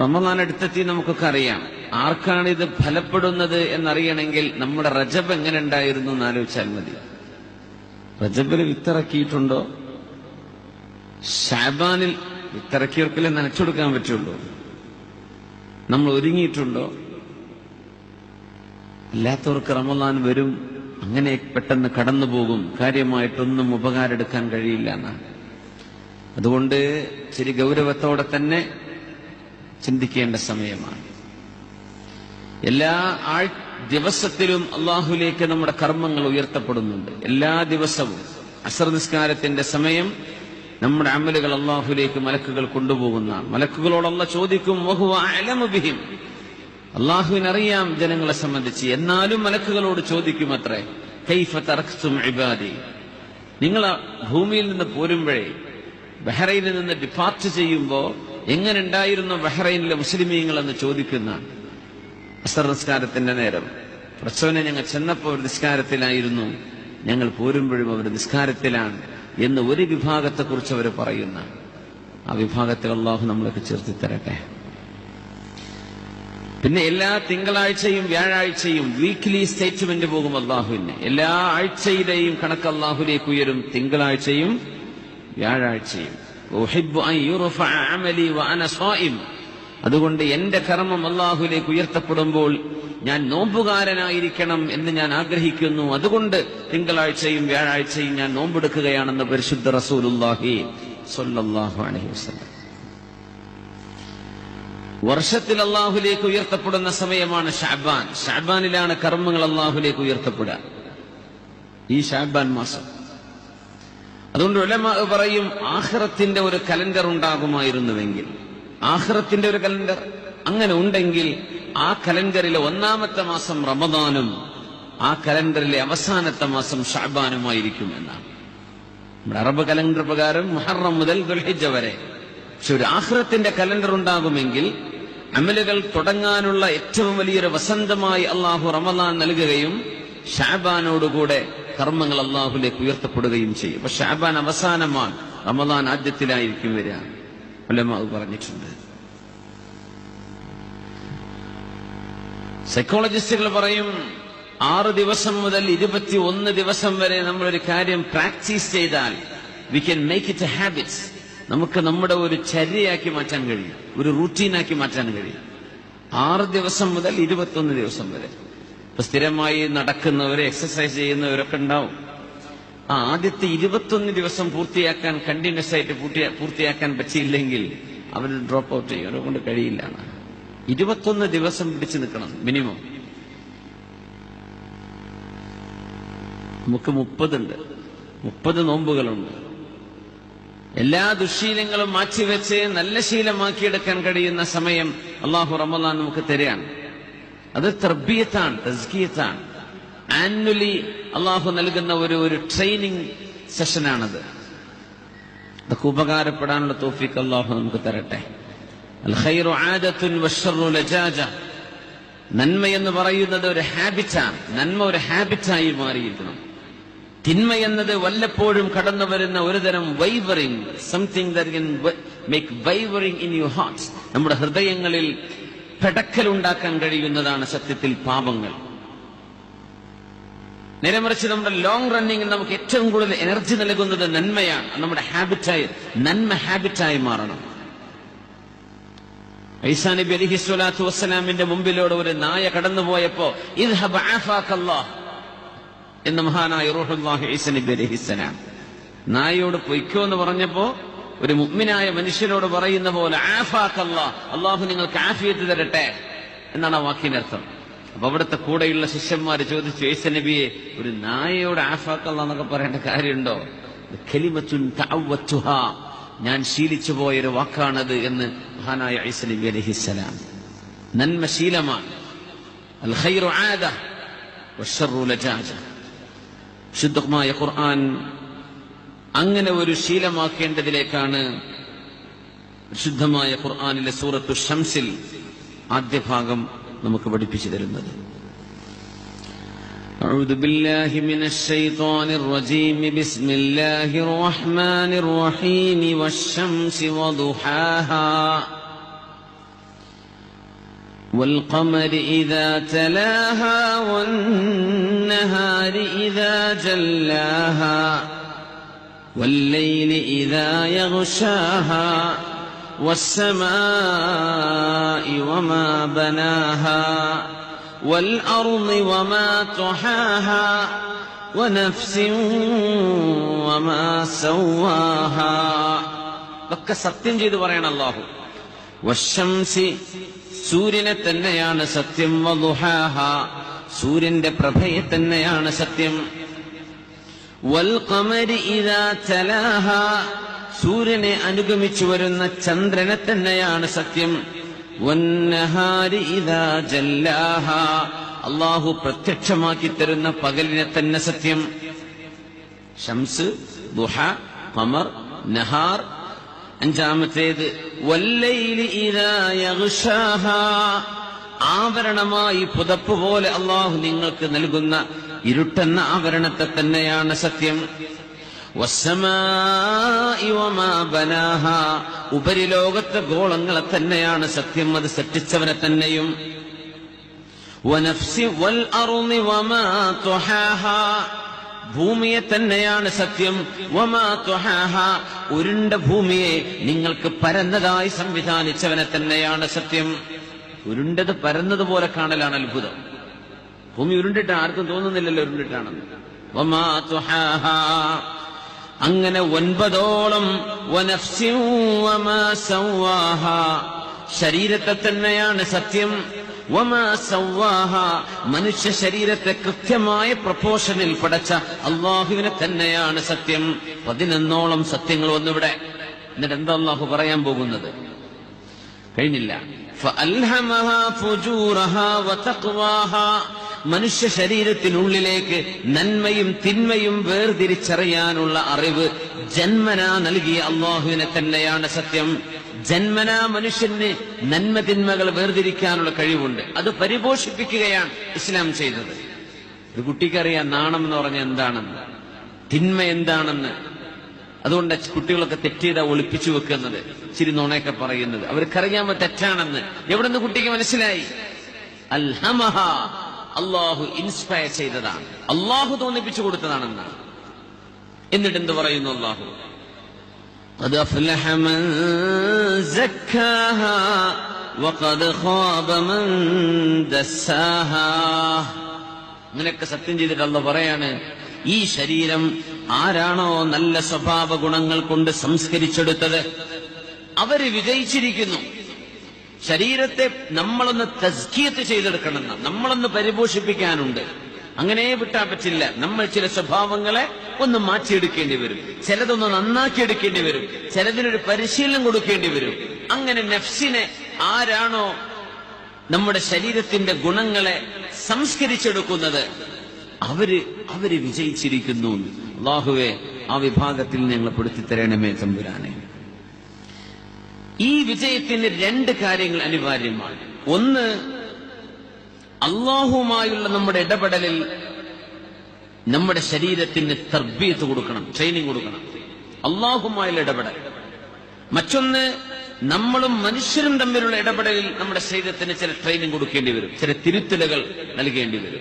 റമദാൻ അടുത്തെത്തി നമുക്കൊക്കെ അറിയാം. ആർക്കാണ് ഇത് ഫലപ്പെടുന്നത് എന്നറിയണമെങ്കിൽ നമ്മുടെ റജബ് എങ്ങനെ ഉണ്ടായിരുന്നു എന്ന് ആലോചിച്ചാൽ മതി. റജബിൽ വിത്തിറക്കിയിട്ടുണ്ടോ? ഷാബാനിൽ വിത്തിറക്കിയവർക്കല്ലേ നനച്ചു കൊടുക്കാൻ പറ്റുള്ളൂ? നമ്മൾ ഒരുങ്ങിയിട്ടുണ്ടോ? അല്ലാത്തവർക്ക് റമദാൻ വരും അങ്ങനെ പെട്ടെന്ന് കടന്നു പോകും കാര്യമായിട്ടൊന്നും ഉപകാരം എടുക്കാൻ കഴിയില്ല എന്നാണ്. അതുകൊണ്ട് ശരി ഗൗരവത്തോടെ തന്നെ ചിന്തിക്കേണ്ട സമയമാണ്. എല്ലാ ആൾ ദിവസത്തിലും അള്ളാഹുലേക്ക് നമ്മുടെ കർമ്മങ്ങൾ ഉയർത്തപ്പെടുന്നുണ്ട്. എല്ലാ ദിവസവും അസർ നിസ്കാരത്തിന്റെ സമയം നമ്മുടെ അമലുകൾ അള്ളാഹുലേക്ക് മലക്കുകൾ കൊണ്ടുപോകുന്നതാണ്. മലക്കുകളോടല്ല ചോദിക്കും വഹുവ അറിയാം ബിഹിം? അള്ളാഹുവിനറിയാം ജനങ്ങളെ സംബന്ധിച്ച്. എന്നാലും മലക്കുകളോട് ചോദിക്കും അത്രേ കൈഫ ഇബാദി? നിങ്ങൾ ഭൂമിയിൽ നിന്ന് പോരുമ്പോഴേ ബഹ്റൈനിൽ നിന്ന് ഡിപ്പാർട്ട് ചെയ്യുമ്പോ എങ്ങനെ ഉണ്ടായിരുന്നു ബഹ്റൈനിലെ മുസ്ലിമീങ്ങൾ എന്ന് ചോദിക്കുന്ന അസർ നിസ്കാരത്തിന്റെ നേരം. പ്രസവനെ ഞങ്ങൾ ചെന്നപ്പോൾ ഒരു നിസ്കാരത്തിലായിരുന്നു. ഞങ്ങൾ പോരുമ്പോഴും അവർ നിസ്കാരത്തിലാണ് എന്ന് ഒരു വിഭാഗത്തെക്കുറിച്ച് അവർ പറയുന്ന. ആ വിഭാഗത്തിൽ അള്ളാഹു നമ്മളൊക്കെ ചേർത്തി തരട്ടെ. പിന്നെ എല്ലാ തിങ്കളാഴ്ചയും വ്യാഴാഴ്ചയും വീക്ക്ലി സ്റ്റേറ്റ്മെന്റ് പോകും അള്ളാഹുവിന്. എല്ലാ ആഴ്ചയിലെയും കണക്ക് അള്ളാഹുലേക്ക് ഉയരും. തിങ്കളാഴ്ചയും വ്യാഴാഴ്ചയും. അതുകൊണ്ട് എന്റെ കർമ്മം അള്ളാഹുലേക്ക് ഉയർത്തപ്പെടുമ്പോൾ ഞാൻ നോമ്പുകാരനായിരിക്കണം എന്ന് ഞാൻ ആഗ്രഹിക്കുന്നു. അതുകൊണ്ട് തിങ്കളാഴ്ചയും വ്യാഴാഴ്ചയും ഞാൻ നോമ്പെടുക്കുകയാണെന്ന് പരിശുദ്ധ വസല്ലം. വർഷത്തിൽ അള്ളാഹുലേക്ക് ഉയർത്തപ്പെടുന്ന സമയമാണ് ഷാബാൻ. ഷാബാനിലാണ് കർമ്മങ്ങൾ അള്ളാഹുലേക്ക് ഉയർത്തപ്പെടുക. ഈ ഷാബാൻ മാസം. അതുകൊണ്ട് ഉലമ പറയും ആഹ്റത്തിന്റെ ഒരു കലണ്ടർ ഉണ്ടാകുമായിരുന്നുവെങ്കിൽ. ആഹ്റത്തിന്റെ ഒരു കലണ്ടർ അങ്ങനെ ഉണ്ടെങ്കിൽ ആ കലണ്ടറിലെ ഒന്നാമത്തെ മാസം റമദാനും ആ കലണ്ടറിലെ അവസാനത്തെ മാസം ഷാബാനുമായിരിക്കും എന്നാണ്. നമ്മുടെ അറബ് കലണ്ടർ പ്രകാരം മുഹറം മുതൽ ദുൽഹിജ വരെ. പക്ഷെ ഒരു ആഹ്റത്തിന്റെ കലണ്ടർ ഉണ്ടാകുമെങ്കിൽ അമലുകൾ തുടങ്ങാനുള്ള ഏറ്റവും വലിയൊരു വസന്തമായി അള്ളാഹു റമദാൻ നൽകുകയും ഷാബാനോടുകൂടെ കർമ്മങ്ങൾ അള്ളാഹുലേക്ക് ഉയർത്തപ്പെടുകയും ചെയ്യും. പക്ഷെ ഷാബാൻ അവസാനമാണ് റമദാൻ ആദ്യത്തിലായിരിക്കും വരിക. അത് പറഞ്ഞിട്ടുണ്ട്. സൈക്കോളജിസ്റ്റുകൾ പറയും ആറ് ദിവസം മുതൽ ഇരുപത്തി ഒന്ന് ദിവസം വരെ നമ്മൾ ഒരു കാര്യം പ്രാക്ടീസ് ചെയ്താൽ we can make it a habits നമുക്ക് നമ്മുടെ ഒരു ചര്യയാക്കി മാറ്റാൻ കഴിയും. ഒരു റൂട്ടീനാക്കി മാറ്റാൻ കഴിയും. ആറ് ദിവസം മുതൽ ഇരുപത്തൊന്ന് ദിവസം വരെ. സ്ഥിരമായി നടക്കുന്നവര് എക്സസൈസ് ചെയ്യുന്നവരൊക്കെ ഉണ്ടാവും. ആ ആദ്യത്തെ ഇരുപത്തൊന്ന് ദിവസം പൂർത്തിയാക്കാൻ കണ്ടിന്യൂസ് ആയിട്ട് പൂർത്തിയാക്കാൻ പറ്റിയില്ലെങ്കിൽ അവർ ഡ്രോപ്പ് ഔട്ട് ചെയ്യും. അവരെ കൊണ്ട് കഴിയില്ല. ഇരുപത്തൊന്ന് ദിവസം പിടിച്ചു നിൽക്കണം മിനിമം നമുക്ക് മുപ്പതുണ്ട്. മുപ്പത് നോമ്പുകളുണ്ട്. എല്ലാ ദുശീലങ്ങളും മാറ്റിവെച്ച് നല്ല ശീലമാക്കിയെടുക്കാൻ കഴിയുന്ന സമയം അള്ളാഹു റമദാൻ നമുക്ക് തരികയാണ്. അത് തർബീയത്താണ് തസ്കിയത്താണ്. ആനുവലി അള്ളാഹു നൽകുന്ന ഒരു ഒരു ട്രെയിനിങ് സെഷനാണത്. അതൊക്കെ ഉപകാരപ്പെടാനുള്ള തോഫിക്ക് അള്ളാഹു നമുക്ക് തരട്ടെ. നന്മ എന്ന് പറയുന്നത് ഒരു ഹാബിറ്റാണ്. നന്മ ഒരു ഹാബിറ്റായി മാറിയിരിക്കണം. തിന്മ എന്നത് വല്ലപ്പോഴും കടന്നു വരുന്ന ഒരു തരം wavering something make wavering in you heart നമ്മുടെ ഹൃദയങ്ങളിൽ പെടക്കലുണ്ടാക്കാൻ കഴിയുന്നതാണ് സത്യത്തിൽ പാപങ്ങൾ. നിലമറിച്ച് നമ്മുടെ ലോങ് റണ്ണിങ്ങിൽ നമുക്ക് ഏറ്റവും കൂടുതൽ എനർജി നൽകുന്നത് നന്മയാണ്. നമ്മുടെ ഹാബിറ്റായി നന്മ ഹാബിറ്റായി മാറണം. ഐസാ നബി അലിഹി സ്വലാത്തു വസ്സലാമിന്റെ മുമ്പിലൂടെ ഒരു നായ കടന്നുപോയപ്പോ എന്ന് മഹാനായ റൂഹുല്ലാഹി അലൈഹിസ്സലാം നായയോട് പൊയ്ക്കോ എന്ന് പറഞ്ഞപ്പോ ഒരു മുഗ്മിനായ മനുഷ്യനോട് പറയുന്ന പോലെ ആഫാക്കല്ല അള്ളാഹു നിങ്ങൾക്ക് ആഫിയത്ത് തരട്ടെ എന്നാണ് ആ വാക്കിന്റെ അർത്ഥം. അപ്പൊ അവിടുത്തെ കൂടെയുള്ള ശിഷ്യന്മാർ ചോദിച്ചു ഈസ നബിയെ ഒരു നായയോട് ആഫാക്കല്ല എന്നൊക്കെ പറയേണ്ട കാര്യമുണ്ടോ. ഞാൻ ശീലിച്ചു പോയൊരു വാക്കാണത് എന്ന് മഹാനായ ഐസ നബി അലൈഹിസ്സലാം നന്മ ശീലമാണ്. ശുദ്ധമായ ഖുർആൻ അങ്ങനെ ഒരു ശീലമാക്കേണ്ടതിലേക്കാണ് ശുദ്ധമായ ഖുർആനിലെ സൂറത്തു ഷംസിൽ ആദ്യ ഭാഗം നമുക്ക് പഠിപ്പിച്ചു തരുന്നത് أعوذ بالله من الشيطان الرجيم بسم الله الرحمن الرحيم والشمس وضحاها والقمر إذا تلاها والنهار إذا جلاها والليل إذا يغشاها والسماء وما بناها والأرض وما طحاها ونفس وما سواها ഒക്കെ സത്യം ചെയ്ത് പറയണം അല്ലാഹു വശംസി സൂര്യനെ തന്നെയാണ് സത്യം വദുഹാഹ സൂര്യന്റെ പ്രഭയെ തന്നെയാണ് സത്യം വൽഖമരി ഇദാ തലാഹ സൂര്യനെ അനുഗമിച്ചു വരുന്ന ചന്ദ്രനെ തന്നെയാണ് സത്യം. അള്ളാഹു പ്രത്യക്ഷമാക്കി തരുന്ന പകലിനെ തന്നെ സത്യം. ഷംസ് ദുഹ കമർ നഹാർ. അഞ്ചാമത്തേത് ആവരണമായി പുതപ്പ് പോലെ അള്ളാഹു നിങ്ങൾക്ക് നൽകുന്ന ഇരുട്ടെന്ന ആവരണത്തെ തന്നെയാണ് സത്യം. ഉപരിലോകത്തെ ഗോളങ്ങളെ തന്നെയാണ് സത്യം. അത് സൃഷ്ടിച്ചവനെ തന്നെയും. ഭൂമിയെ തന്നെയാണ് സത്യം. ഉരുണ്ട ഭൂമിയെ നിങ്ങൾക്ക് പരന്നതായി സംവിധാനിച്ചവനെ തന്നെയാണ് സത്യം. ഉരുണ്ടത് പരന്നതുപോലെ കാണലാണ് അത്ഭുതം. ഭൂമി ഉരുണ്ടിട്ട് ആർക്കും തോന്നുന്നില്ലല്ലോ ഉരുണ്ടിട്ടാണെന്ന്. അങ്ങനെ ഒൻപതോളം ശരീരത്തെ തന്നെയാണ് സത്യം. മനുഷ്യ ശരീരത്തെ കൃത്യമായ പ്രപോഷനിൽ പടച്ച അള്ളാഹുവിനെ തന്നെയാണ് സത്യം. പതിനൊന്നോളം സത്യങ്ങൾ വന്നിവിടെ. എന്നിട്ട് എന്താ അള്ളാഹു പറയാൻ പോകുന്നത്? കഴിഞ്ഞില്ല. മനുഷ്യ ശരീരത്തിനുള്ളിലേക്ക് നന്മയും തിന്മയും വേർതിരിച്ചറിയാനുള്ള അറിവ് ജന്മനാ നൽകിയ അള്ളാഹുവിനെ തന്നെയാണ് സത്യം. ജന്മനാ മനുഷ്യന് നന്മ തിന്മകൾ വേർതിരിക്കാനുള്ള കഴിവുണ്ട്. അത് പരിപോഷിപ്പിക്കുകയാണ് ഇസ്ലാം ചെയ്തത്. ഒരു കുട്ടിക്കറിയാം നാണം എന്ന് പറഞ്ഞ എന്താണെന്ന്? തിന്മ എന്താണെന്ന്? അതുകൊണ്ട് കുട്ടികളൊക്കെ തെറ്റിയതാ ഒളിപ്പിച്ചു വെക്കുന്നത് ചിരി നുണയൊക്കെ പറയുന്നത്. അവർക്കറിയാമോ തെറ്റാണെന്ന്? എവിടെ നിന്ന് കുട്ടിക്ക് മനസ്സിലായി? അൽഹമഹ അള്ളാഹു ഇൻസ്പയർ ചെയ്തതാണ് അള്ളാഹു തോന്നിപ്പിച്ചു കൊടുത്തതാണെന്നാണ് എന്നിട്ട് എന്ത് പറയുന്നു അള്ളാഹു قد أفلح من زكاها وقد خاب من دساها അങ്ങനെയൊക്കെ സത്യം ചെയ്തിട്ട് അല്ല പറയാണ് ഈ ശരീരം ആരാണോ നല്ല സ്വഭാവ ഗുണങ്ങൾ കൊണ്ട് സംസ്കരിച്ചെടുത്തത് അവര് വിജയിച്ചിരിക്കുന്നു ശരീരത്തെ നമ്മളൊന്ന് തസ്കിയത്ത് ചെയ്തെടുക്കണമെന്ന് നമ്മളൊന്ന് പരിപോഷിപ്പിക്കാനുണ്ട്. അങ്ങനെ വിട്ടാൻ പറ്റില്ല. നമ്മൾ ചില സ്വഭാവങ്ങളെ ഒന്ന് മാറ്റിയെടുക്കേണ്ടി വരും. ചിലതൊന്ന് നന്നാക്കിയെടുക്കേണ്ടി വരും. ചിലതിനൊരു പരിശീലനം കൊടുക്കേണ്ടി വരും. അങ്ങനെ നഫ്സിനെ ആരാണോ നമ്മുടെ ശരീരത്തിന്റെ ഗുണങ്ങളെ സംസ്കരിച്ചെടുക്കുന്നത് അവർ അവർ വിജയിച്ചിരിക്കുന്നു അള്ളാഹുവെ ആ വിഭാഗത്തിൽ ഞങ്ങൾ പെടുത്തി തരണമേ തമ്പുരാനെ. ഈ വിജയത്തിന് രണ്ട് കാര്യങ്ങൾ അനിവാര്യമാണ്. ഒന്ന് അള്ളാഹുമായുള്ള നമ്മുടെ ഇടപെടലിൽ നമ്മുടെ ശരീരത്തിന് തർബീയത്ത് കൊടുക്കണം ട്രെയിനിങ് കൊടുക്കണം. അള്ളാഹുമായുള്ള ഇടപെടൽ. മറ്റൊന്ന് നമ്മളും മനുഷ്യരും തമ്മിലുള്ള ഇടപെടലിൽ നമ്മുടെ ശരീരത്തിന് ചില ട്രെയിനിങ് കൊടുക്കേണ്ടി വരും ചില തിരുത്തലുകൾ നൽകേണ്ടി വരും.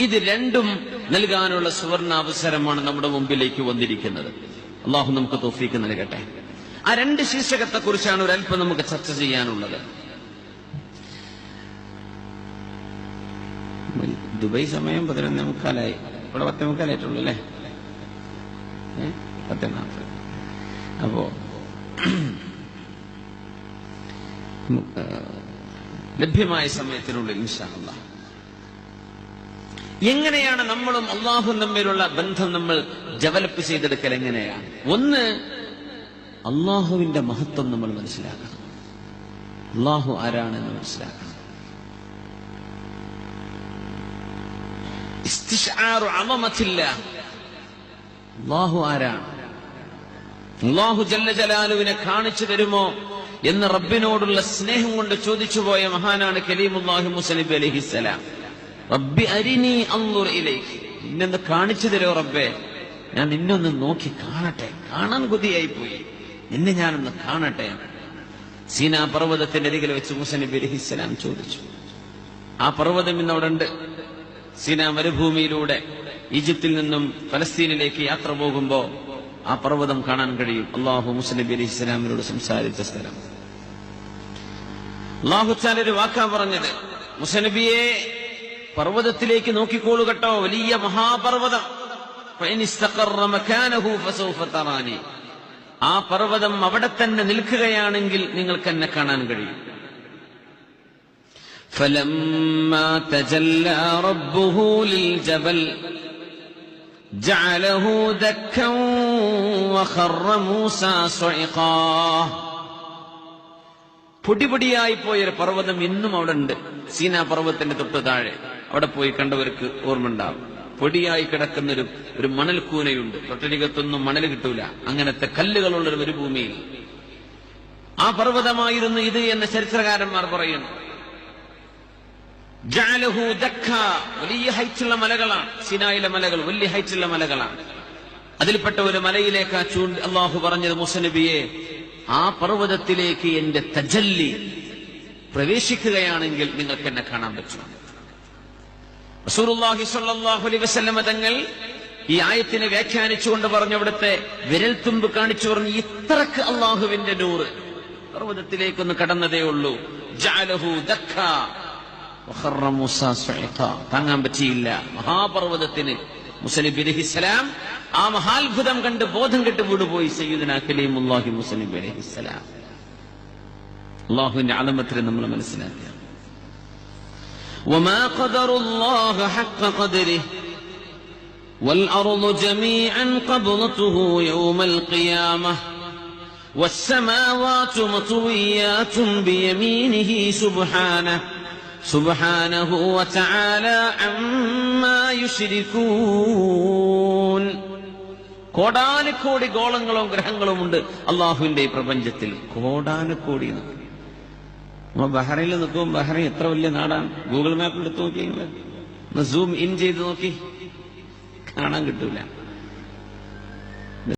ഇത് രണ്ടും നൽകാനുള്ള സുവർണ അവസരമാണ് നമ്മുടെ മുമ്പിലേക്ക് വന്നിരിക്കുന്നത്. അള്ളാഹു നമുക്ക് തോഫീക്ക് നൽകട്ടെ. ആ രണ്ട് ശീർഷകത്തെ കുറിച്ചാണ് ഒരല്പം നമുക്ക് ചർച്ച ചെയ്യാനുള്ളത്. ദുബൈ സമയം പതിനൊന്നേ മുക്കാലായി ഇവിടെ പത്തേ മുക്കാലായിട്ടുള്ളൂ അല്ലേ? പത്തേ നാൽപ്പത് അപ്പോ ലഭ്യമായ സമയത്തിനുള്ളിൽ ഇൻഷാ അല്ലാഹ് എങ്ങനെയാണ് നമ്മളും അള്ളാഹും തമ്മിലുള്ള ബന്ധം നമ്മൾ ഡെവലപ്പ് ചെയ്തെടുക്കൽ എങ്ങനെയാണ്? ഒന്ന് അള്ളാഹുവിന്റെ മഹത്വം നമ്മൾ മനസ്സിലാക്കണം. അള്ളാഹു ആരാണെന്ന് മനസ്സിലാക്കണം. അള്ളാഹു ആരാണ്? ജല്ല ജലാലുവിനെ കാണിച്ചു തരുമോ എന്ന് റബ്ബിനോടുള്ള സ്നേഹം കൊണ്ട് ചോദിച്ചു പോയ മഹാനാണ് കലീമുല്ലാഹി മുസലിബ് റബ്ബി അരിനി കാണിച്ചു തരോ റബ്ബേ? ഞാൻ നിന്നൊന്ന് നോക്കി കാണട്ടെ. കാണാൻ കൊതിയായി പോയി നിന്നെ ഞാനൊന്ന് കാണട്ടെ സീനാ പർവതത്തിന്റെ അരികിൽ വെച്ച് മുസ നബി അലഹിസ്സലാം ചോദിച്ചു. ആ പർവതം ഇന്നവിടെ ഉണ്ട് സീന മരുഭൂമിയിലൂടെ ഈജിപ്തിൽ നിന്നും ഫലസ്തീനിലേക്ക് യാത്ര പോകുമ്പോ ആ പർവതം കാണാൻ കഴിയും. അള്ളാഹു മുസ്ലിം അലി ഇസ്ലാമിനോട് സംസാരിച്ച സ്ഥലം. അള്ളാഹുച്ചാൽ ഒരു വാക്കാ പറഞ്ഞത്. മുസനബിയെ പർവതത്തിലേക്ക് നോക്കിക്കോളൂ കേട്ടോ. വലിയ മഹാപർവതം. ആ പർവ്വതം അവിടെ തന്നെ നിൽക്കുകയാണെങ്കിൽ നിങ്ങൾക്ക് എന്നെ കാണാൻ കഴിയും فلما تجلى ربه للجبل جعله دكا وخر موسى صعقا പൊടിപൊടിയായി പോയൊരു പർവ്വതം ഇന്നും അവിടെ ഉണ്ട് സീനാ പർവ്വതത്തിന്റെ തൊട്ട് താഴെ അവിടെ പോയി കണ്ടവർക്ക് ഓർമ്മ ഉണ്ടാവും പൊടിയായി കിടക്കുന്നൊരു ഒരു മണൽക്കൂനയുണ്ട് തൊട്ടരികത്തൊന്നും മണൽ കിട്ടൂല. അങ്ങനത്തെ കല്ലുകളുള്ള ഒരു മരുഭൂമിയിൽ ആ പർവതമായിരുന്നു ഇത് എന്ന് ചരിത്രകാരന്മാർ പറയുന്നു. ജഅലഹു ദക്ക. വലിയ ഹൈറ്റുള്ള മലകളാണ്. സിനായിലെ മലകൾ വലിയ ഹൈറ്റുള്ള മലകളാണ്. അതിൽപ്പെട്ട ഒരു മലയിലേക്ക് ആ അള്ളാഹു പറഞ്ഞത് മുസനബിയെ ആ പർവതത്തിലേക്ക് എന്റെ തജല്ലി പ്രവേശിക്കുകയാണെങ്കിൽ നിങ്ങൾക്ക് എന്നെ കാണാൻ പറ്റും. റസൂലുള്ളാഹി സ്വല്ലല്ലാഹു അലൈഹി വസല്ലമ തങ്ങൾ ഈ ആയത്തിനെ വ്യാഖ്യാനിച്ചുകൊണ്ട് പറഞ്ഞു അവിടുത്തെ വിരൽത്തുമ്പ് കാണിച്ചു പറഞ്ഞു ഇത്രക്ക് അള്ളാഹുവിന്റെ നൂറ്. പർവതത്തിലേക്കൊന്ന് കടന്നതേ ഉള്ളൂ. താങ്ങാൻ പറ്റിയില്ല. മഹാപർവതത്തിന് മുസലിബ് ആ മഹാത്ഭുതം കണ്ട് ബോധം കെട്ട് വീടുപോയി സയ്യിദുന അള്ളാഹു അലഹിസ്സലാം അള്ളാഹുവിന്റെ ആലമത്തിന് നമ്മൾ മനസ്സിലാക്കുക. وما قدر الله حق قدره والأرض جميعا قبضته يوم القيامة والسماوات مطويات بيمينه سبحانه سبحانه وتعالى عما يشركون കോടാനുകോടി ഗോളങ്ങളും ഗ്രഹങ്ങളും ഉണ്ട് അള്ളാഹുവിന്റെ ഈ പ്രപഞ്ചത്തിൽ കോടാനുകോടി എന്ന്. നമ്മൾ ബഹ്റൈനിൽ നിൽക്കുമ്പോൾ ബഹ്റൈൻ എത്ര വലിയ നാടാണ്? ഗൂഗിൾ മാപ്പിൽ എടുത്ത് നോക്കി ഒന്ന് സൂം ഇൻ ചെയ്ത് നോക്കി. കാണാൻ കിട്ടൂല.